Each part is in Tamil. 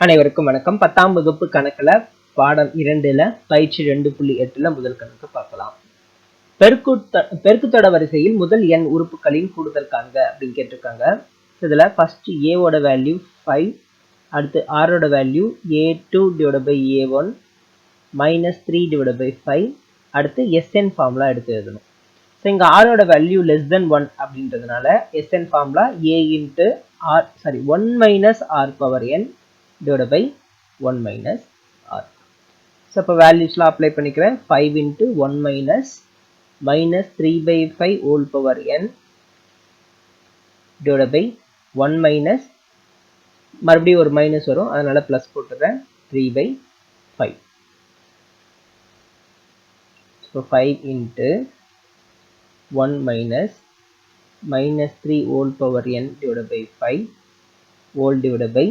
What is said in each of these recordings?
அனைவருக்கும் வணக்கம். பத்தாம் வகுப்பு கணக்குல பாடம் இரண்டுல பயிற்சி ரெண்டு புள்ளி எட்டுல முதல் கணக்கு பார்க்கலாம். பெருக்குத்த பெருக்குத்தொட வரிசையில் முதல் எண் உறுப்புகளின் கூடுதல் காண்க அப்படின்னு கேட்டிருக்காங்க. இதுல ஃபர்ஸ்ட் ஏவோட வேல்யூ ஃபைவ் அடுத்து ஆரோட value A two divide by A one minus three divide by five அடுத்து எஸ்என் ஃபார்ம்லாம் எடுத்து எழுதணும். ஸோ இங்கே ஆரோட வேல்யூ லெஸ் தென் ஒன் அப்படின்றதுனால S N formula A into R sorry one minus R power N divide by one minus R so இப்போ வேல்யூஸ்லாம் அப்ளை பண்ணிக்கிறேன். Five into one minus minus three by five whole power N divide by one minus மறுபடியும் ஒரு மைனஸ் வரும். அதனால் ப்ளஸ் போட்டுடுறேன் three by five so five into one minus minus three whole power N divided by five whole divided by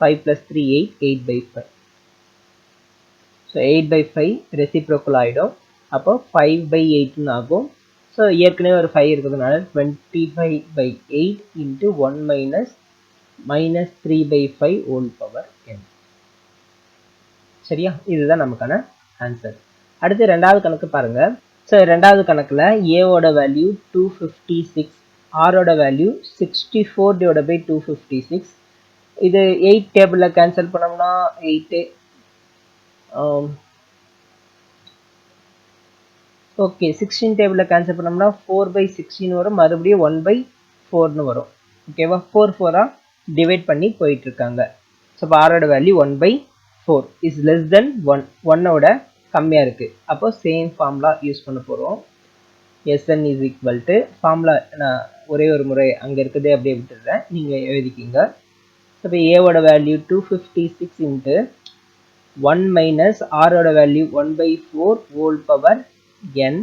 five plus three eight eight by five so eight by five reciprocal ஆகிடும் அப்போ ஃபைவ் பை எயிட்னு ஆகும். ஸோ ஏற்கனவே ஒரு ஃபைவ் இருக்கிறதுனால twenty five by eight into one minus minus three by five whole power N சரியா? இதுதான் நமக்கான ஆன்சர் அடுத்து ரெண்டாவது கணக்கு பாருங்கள் ஸோ ரெண்டாவது கணக்கில் ஏவோட வேல்யூ டூ ஃபிஃப்டி சிக்ஸ் ஆரோட value sixty four divide by two fifty six இது எயிட் டேபிளில் கேன்சல் பண்ணோம்னா எயிட்டு ஓகே சிக்ஸ்டீன் டேபிளில் கேன்சல் பண்ணோம்னா ஃபோர் பை சிக்ஸ்டீன் வரும். மறுபடியும் ஒன் பை ஃபோர்னு வரும். ஓகேவா ஃபோர் ஃபோராக டிவைட் பண்ணி போயிட்டுருக்காங்க ஸோ இப்போ ஆரோட value one by four is less than one ஒன்னோட கம்மியாக இருக்குது அப்போ சேம் ஃபார்முலா யூஸ் பண்ண போகிறோம் S N is equal to formula நான் ஒரே ஒரு முறை அங்கே இருக்குதே அப்படியே விட்டுடுறேன். நீங்கள் எழுதிக்கிங்க. இப்போ ஏவோட value two fifty six into one minus ஆரோட value one by four whole power N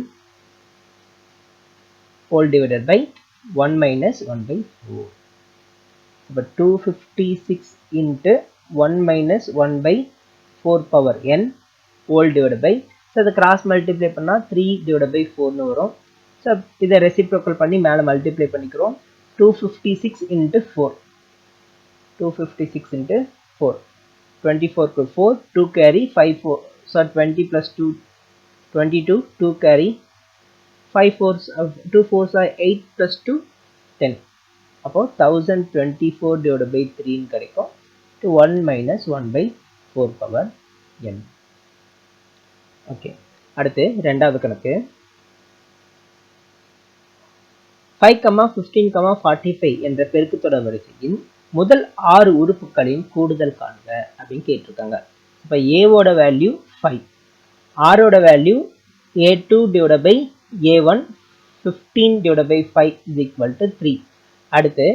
whole divided by one minus one by four இப்போ two fifty six into one minus one by four power N whole divide by so அதை கிராஸ் மல்டிப்ளை பண்ணால் த்ரீ டிவைட் பை ஃபோர்னு வரும். ஸோ இதை ரெசிப்ரோக்கல் பண்ணி மேலே மல்டிப்ளை பண்ணிக்கிறோம். Two fifty six into four two fifty six into four twenty fork four two carry five four sir twenty plus two twenty two two carry five fours two fours are eight plus two ten அப்போது thousand twenty four divide by த்ரீன்னு கிடைக்கும். Two one minus one by four power N okay அடுத்து ரெண்டாவது கணக்கு. Five comma fifteen comma forty five என்ற பெருக்குத்தொடர் வரிசையின் முதல் ஆறு உறுப்புகளின் கூடுதல் காண்க அப்படின்னு கேட்டிருக்காங்க. இப்போ ஏவோட வேல்யூ ஃபைவ் ஆரோட value A two divide by A one fifteen divide by five is equal to three அடுத்து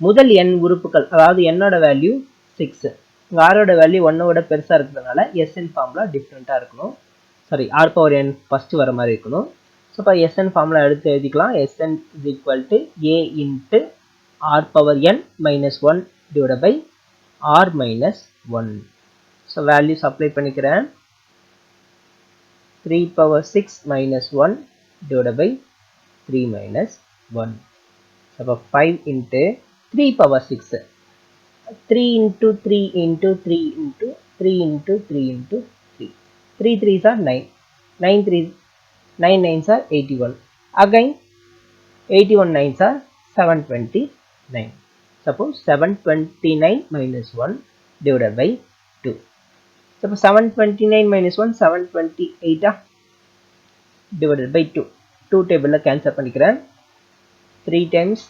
முதல் எண் உறுப்புகள் அதாவது என்னோட வேல்யூ சிக்ஸு இங்கே ஆரோட வேல்யூ ஒன்னோட பெருசாக இருக்கிறதுனால எஸ்என் ஃபார்முலா டிஃப்ரெண்ட்டாக இருக்கணும். Sorry R power N first வர மாதிரி இருக்கணும். ஸோ இப்போ எஸ்என் ஃபார்முலா எடுத்து எழுதிக்கலாம். S N is equal to A into R power N minus one divide by R minus one so values apply பண்ணிக்கிறேன். Three power six minus one divide by three minus one அப்போ five into three power six three into three into three into three into three into three three threes are nine nine three nine nines are eighty one again eighty one nines are seven twenty nine suppose seven twenty nine minus one minus by two suppose seven twenty nine minus one seven twenty எயிட்டா by two two டேபிளில் கேன்சல் பண்ணிக்கிறேன். Three times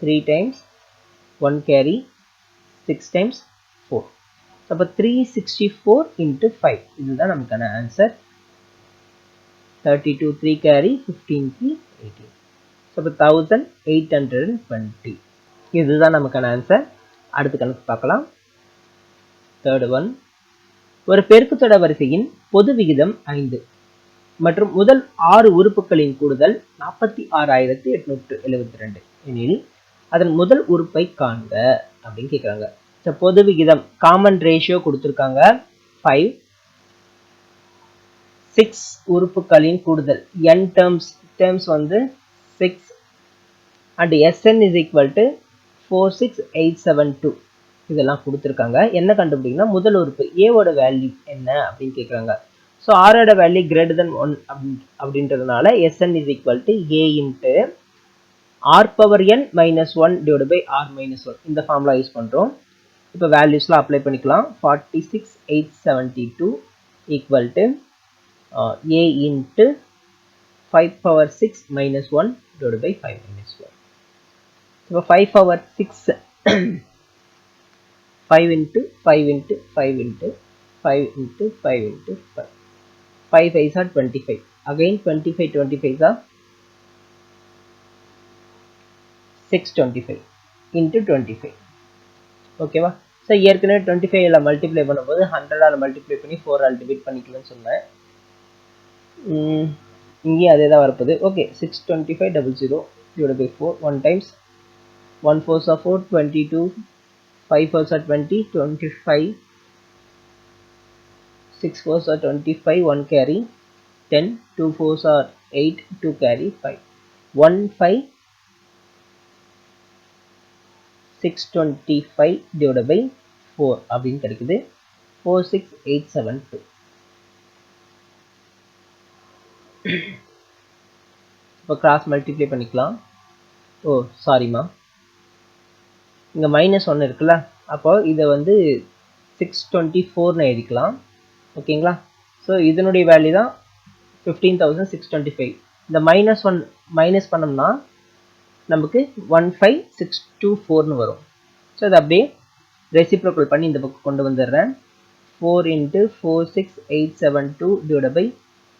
three times one carry six times four அப்போ three sixty four into five இதுதான் நமக்கான answer thirty two three carry fifteen three eighteen அப்போ thousand eight hundred and twenty இதுதான் நமக்கான ஆன்சர் அடுத்த கணக்கு பார்க்கலாம். தேர்ட் ஒன் ஒரு பெருக்குத்தொட வரிசையின் பொது விகிதம் ஐந்து மற்றும் முதல் ஆறு உறுப்புகளின் கூடுதல் நாற்பத்தி ஆறாயிரத்தி எட்நூற்று எழுபத்தி ரெண்டு. எனில் அதன் முதல் உறுப்பை காண்க அப்படின்னு கேட்குறாங்க ஸோ பொது விகிதம் காமன் ரேஷியோ கொடுத்துருக்காங்க. ஃபைவ் சிக்ஸ் உறுப்புகளின் கூடுதல். என் டேர்ம்ஸ் டேர்ம்ஸ் வந்து six and SN is equal to four six eight seven two இதெல்லாம் கொடுத்துருக்காங்க. என்ன கண்டுபிடிக்கணும்னா முதல் உறுப்பு ஏவோட வேல்யூ என்ன அப்படின்னு கேட்குறாங்க ஸோ ஆரோட வேல்யூ கிரேட்டர் தென் ஒன் அப்படின் அப்படின்றதுனால SN is equal to A into R power N minus one divide by R minus one இந்த ஃபார்முலா யூஸ் பண்ணுறோம் இப்போ வேல்யூஸ்லாம் அப்ளை பண்ணிக்கலாம். Forty six eight seventy two equal to A into five power six minus one divide by five minus one இப்போ five power six five into five into five into five into five into five five five are twenty five again twenty five twenty five are six twenty five into twenty five ஓகேவா ஸோ ஏற்கனவே டுவெண்ட்டி ஃபைவ்ல மல்டிப்ளை பண்ணும்போது ஹண்ட்ரடால் மல்டிப்ளை பண்ணி ஃபோர் ஆல் டிவைட் பண்ணிக்கலாம்னு சொன்னேன். இங்கேயும் அதே தான் வரப்போகுது. Okay six twenty five double zero divide by four one times one fours of four twenty two five fours are twenty twenty five six fours are twenty five one carry ten two fours are eight two carry five one five six twenty five divide by four அப்படின்னு கிடைக்குது four six eight seven two இப்போ கிராஸ் மல்டிப்ளை பண்ணிக்கலாம் ஓ சாரிம்மா இங்கே மைனஸ் ஒன்று இருக்குல்ல? அப்போ இதை வந்து சிக்ஸ் டுவெண்ட்டி ஃபோர்னு எழுதிக்கலாம். ஓகேங்களா? ஸோ இதனுடைய வேல்யூ தான் fifteen thousand six twenty five இந்த மைனஸ் ஒன் மைனஸ் பண்ணோம்னா நமக்கு ஒன் ஃபைவ் சிக்ஸ் டூ ஃபோர்னு வரும். ஸோ அதை அப்படியே ரெசிப்ரோக்கல் பண்ணி இந்த பக்கம் கொண்டு வந்துடுறேன். Four into four six eight seven two divide by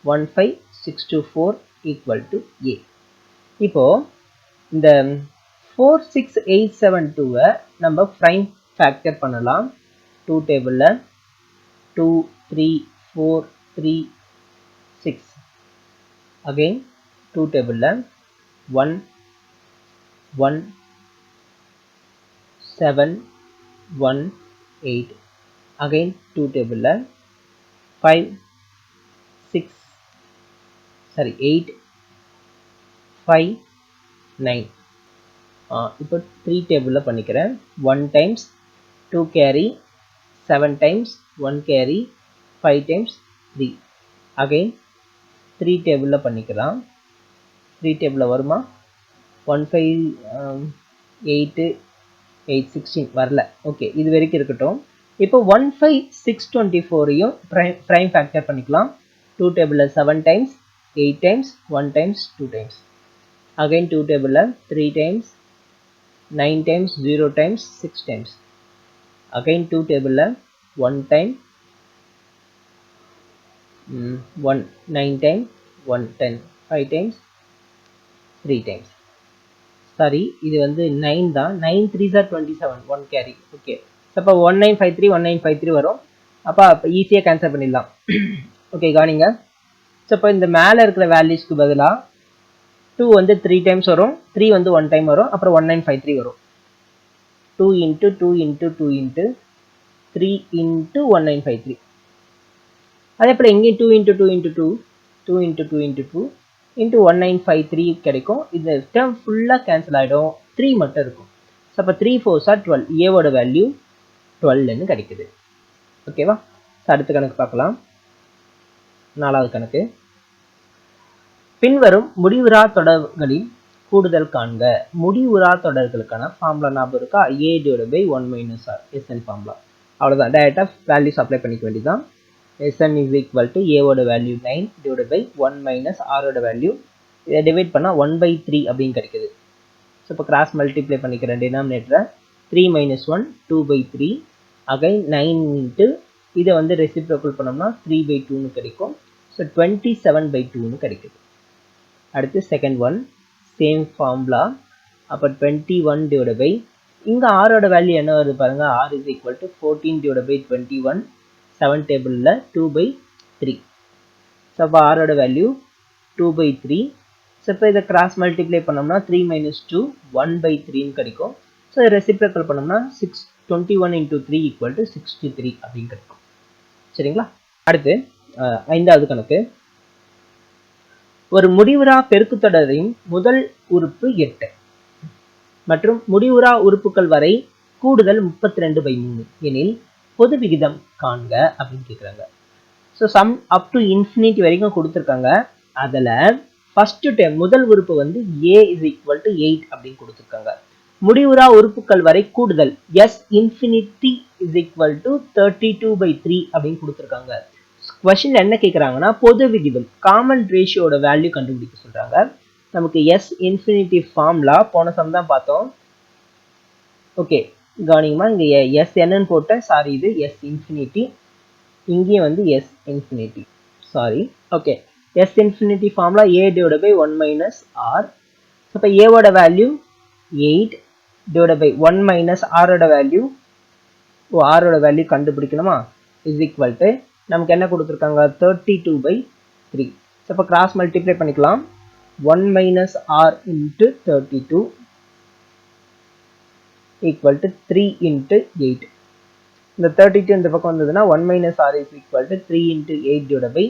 one five six two four equal to A இப்போது இந்த ஃபோர் சிக்ஸ் எயிட் செவன் டூவை நம்ம ப்ரைம் ஃபேக்டர் பண்ணலாம். டூ டேபிளில் two three four three six again two டேபிளில் one one seven one eight again two டேபிளில் five six sorry eight five nine இப்போ த்ரீ டேபிளில் பண்ணிக்கிறேன். One times two carry seven times one carry five times three again three டேபிளில் பண்ணிக்கலாம். த்ரீ டேபிளில் வருமா? One five eight eight sixteen வரல. ஓகே இது வரைக்கும் இருக்கட்டும். இப்போ ஒன் ஃபைவ் சிக்ஸ் டுவெண்ட்டி ஃபோரையும் ப்ரைம் ப்ரைம் ஃபேக்டர் பண்ணிக்கலாம். டூ டேபிளில் seven times eight times one times two times again two டேபிளில் three times nine times zero times six times again two டேபிளில் one time one nine time one ten five times three times sorry இது வந்து நைன் தான். Nine three sir twenty seven one carry okay அப்போ one nine five three one nine five three வரும். அப்போ அப்போ ஈஸியாக கேன்சல் பண்ணிடலாம். ஓகே கவனிங்க. ஸோ இப்போ இந்த மேலே இருக்கிற வேல்யூஸ்க்கு பதிலாக டூ வந்து த்ரீ டைம்ஸ் வரும். த்ரீ வந்து ஒன் டைம் வரும். அப்புறம் ஒன் நைன் ஃபைவ் த்ரீ வரும். Two into two into two into three into one nine five three அதே போல் எங்கேயும் two into two into two two into two into two into one nine five three கிடைக்கும். இந்த டேர்ம் ஃபுல்லாக கேன்சல் ஆகிடும் த்ரீ மட்டும் இருக்கும். ஸோ அப்போ த்ரீ ஃபோர்ஸா டுவெல் ஏவோட வேல்யூ டுவெல்னு கிடைக்குது. ஓகேவா ஸோ அடுத்த கணக்கு பார்க்கலாம். நாலாவது கணக்கு. பின்வரும் முடிவுறா தொடர்களில் கூடுதல் காண்க. முடிவுரா தொடர்களுக்கான ஃபார்முலா ஞாபகம் இருக்கா? A divide by one minus R SN formula அவ்வளோதான் டேரெக்டாக வேல்யூஸ் அப்ளை பண்ணிக்க வேண்டியதான் எஸ்என் இஸ் ஈக்குவல் டு ஏவோட value nine divide by one minus ஆரோட வேல்யூ இதை டிவைட் பண்ணால் ஒன் பை த்ரீ அப்படின்னு கிடைக்குது. ஸோ இப்போ கிராஸ் மல்டிப்ளை பண்ணிக்கிறேன் டினாமினேட்டரை three minus one two by three again nine into இதை வந்து ரெசிப்ரோக்கல் பண்ணோம்னா த்ரீ பை டூன்னு கிடைக்கும். ஸோ டுவெண்ட்டி செவன் பை டூன்னு கிடைக்குது. அடுத்து செகண்ட் ஒன் சேம் ஃபார்முலா அப்போ டுவெண்ட்டி ஒன் டிவைட் பை இங்கே ஆரோட வேல்யூ என்ன வருது பாருங்கள் R is equal to fourteen divide by twenty one seven டேபிளில் டூ பை த்ரீ ஸோ அப்போ ஆரோட value two by three so இப்போ இதை கிராஸ் மல்டிப்ளை பண்ணோம்னா three minus two one by த்ரீன்னு கிடைக்கும். ஸோ ரெசிப்ரக்கல் பண்ணோம்னா six twenty one into three equal to sixty three அப்படின்னு கிடைக்கும். சரிங்களா? அடுத்து ஐந்தாவது கணக்கு. ஒரு முடிவுறா பெருக்குத்தொடரின் முதல் உறுப்பு எட்டு. மற்றும் முடிவுறா உறுப்புகள் வரை கூடுதல் முப்பத்தி ரெண்டு பை மூணு. எனில் பொது விகிதம் காண்க அப்படின்னு கேட்குறாங்க so sum up to infinity வரைக்கும் கொடுத்துருக்காங்க. அதில் ஃபஸ்ட்டு டைம் முதல் உறுப்பு வந்து A is equal to eight அப்படின்னு கொடுத்துருக்காங்க. முடிவுறா உறுப்புகள் வரை கூடுதல் S infinity is equal to thirty two by three அப்படின்னு கொடுத்துருக்காங்க. கொஷின் என்ன கேட்குறாங்கன்னா பொது விகிதம் காமன் ரேஷியோட வேல்யூ கண்டுபிடிக்க சொல்கிறாங்க நமக்கு எஸ் இன்ஃபினிட்டி ஃபார்ம்லா போன சம் தான் பார்த்தோம். ஓகே கவனிங்கம்மா இங்கே எஸ் என்னன்னு போட்டேன். சாரி இது எஸ் இன்ஃபினிட்டி இங்கேயும் வந்து S infinity sorry okay S infinity formula A divide by one minus R இப்போ ஏவோட value eight divide by one minus ஆரோட வேல்யூ ஓ ஆரோட வேல்யூ கண்டுபிடிக்கணுமா? இஸ் ஈக்குவல் டு நமக்கு என்ன கொடுத்துருக்காங்க? Thirty two by three so இப்போ கிராஸ் மல்டிப்ளை பண்ணிக்கலாம். One minus R into thirty two equal to three into eight இந்த தேர்ட்டி டூ இந்த பக்கம் வந்ததுன்னா one minus R is equal to three into eight divide by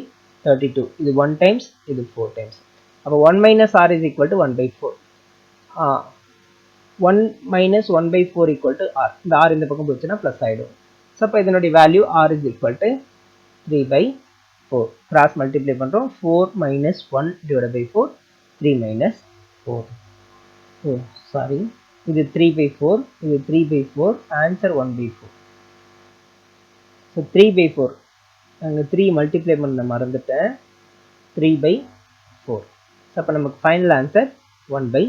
thirty two இது ஒன் டைம்ஸ் இது ஃபோர் டைம்ஸ் அப்போ one minus R is equal to one by four one minus one by four equal to R இந்த ஆர் இந்த பக்கம் போச்சுன்னா ப்ளஸ் ஆகிடும் ஸோ அப்போ இதனுடைய value R is equal to three by four cross multiply பண்ணுறோம் four minus one divide by four three minus four oh sorry இது த்ரீ பை ஃபோர் இது three by four answer one by four so three by four நாங்கள் த்ரீ மல்டிப்ளை பண்ண மறந்துட்டேன். த்ரீ பை ஃபோர் ஸோ அப்போ நமக்கு ஃபைனல் ஆன்சர் ஒன் பை